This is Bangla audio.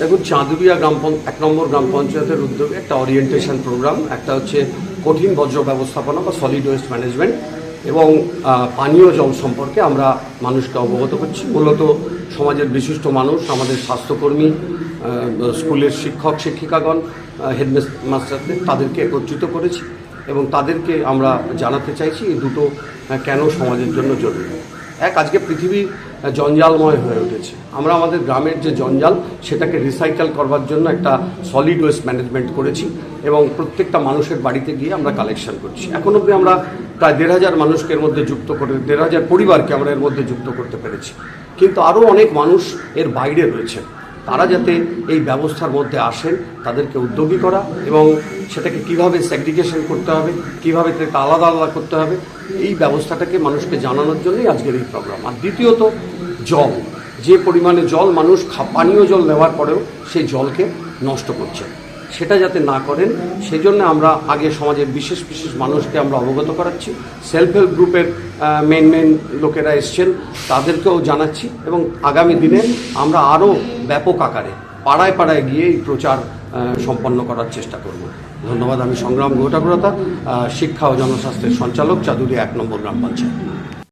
দেখুন চাঁদুরিয়া গ্রাম এক নম্বর গ্রাম পঞ্চায়েতের উদ্যোগে একটা ওরিয়েন্টেশন প্রোগ্রাম একটা হচ্ছে কঠিন বজ্র ব্যবস্থাপনা বা সলিড ওয়েস্ট ম্যানেজমেন্ট এবং পানীয় জল সম্পর্কে আমরা মানুষকে অবগত করছি। মূলত সমাজের বিশিষ্ট মানুষ, আমাদের স্বাস্থ্যকর্মী স্কুলের শিক্ষক, শিক্ষিকাগণ হেডমাস্টারদের তাদেরকে একত্রিত করেছি এবং তাদেরকে আমরা জানাতে চাইছি এই দুটো কেন সমাজের জন্য জরুরি। এক আজকে পৃথিবী জঞ্জালময় হয়ে উঠেছে। আমরা আমাদের গ্রামের যে জঞ্জাল, সেটাকে রিসাইকেল করবার জন্য একটা সলিড ওয়েস্ট ম্যানেজমেন্ট করেছি এবং প্রত্যেকটা মানুষের বাড়িতে গিয়ে আমরা কালেকশন করছি। এখন অবধি আমরা প্রায় দেড় হাজার মানুষকে এর মধ্যে যুক্ত করে, দেড় হাজার পরিবারকে আমরা এর মধ্যে যুক্ত করতে পেরেছি। কিন্তু আরও অনেক মানুষ এর বাইরে রয়েছে তারা যাতে এই ব্যবস্থার মধ্যে আসেন, তাদেরকে উদ্যোগী করা এবং সেটাকে কীভাবে স্যাগ্রিগেশন করতে হবে, কীভাবে তাকে আলাদা আলাদা করতে হবে, এই ব্যবস্থাটাকে মানুষকে জানানোর জন্যই আজকের এই প্রোগ্রাম আর দ্বিতীয়ত, জল। যে পরিমাণে জল, মানুষ পানীয় জল নেওয়ার পরেও সেই জলকে নষ্ট করছে। সেটা যাতে না করেন, সেজন্য আমরা আগে সমাজের বিশেষ বিশেষ মানুষকে আমরা অবগত করাচ্ছি। সেলফ হেল্প গ্রুপের মেন মেন লোকেরা এসছেন, তাদেরকেও জানাচ্ছি এবং আগামী দিনে আমরা আরও ব্যাপক আকারে পাড়ায় পাড়ায় গিয়ে এই প্রচার সম্পন্ন করার চেষ্টা করব। ধন্যবাদ, আমি সংগ্রাম গোটাগ্রতা শিক্ষা ও জনস্বাস্থ্যের সঞ্চালক চাদুরি এক নম্বর গ্রাম পঞ্চায়েত।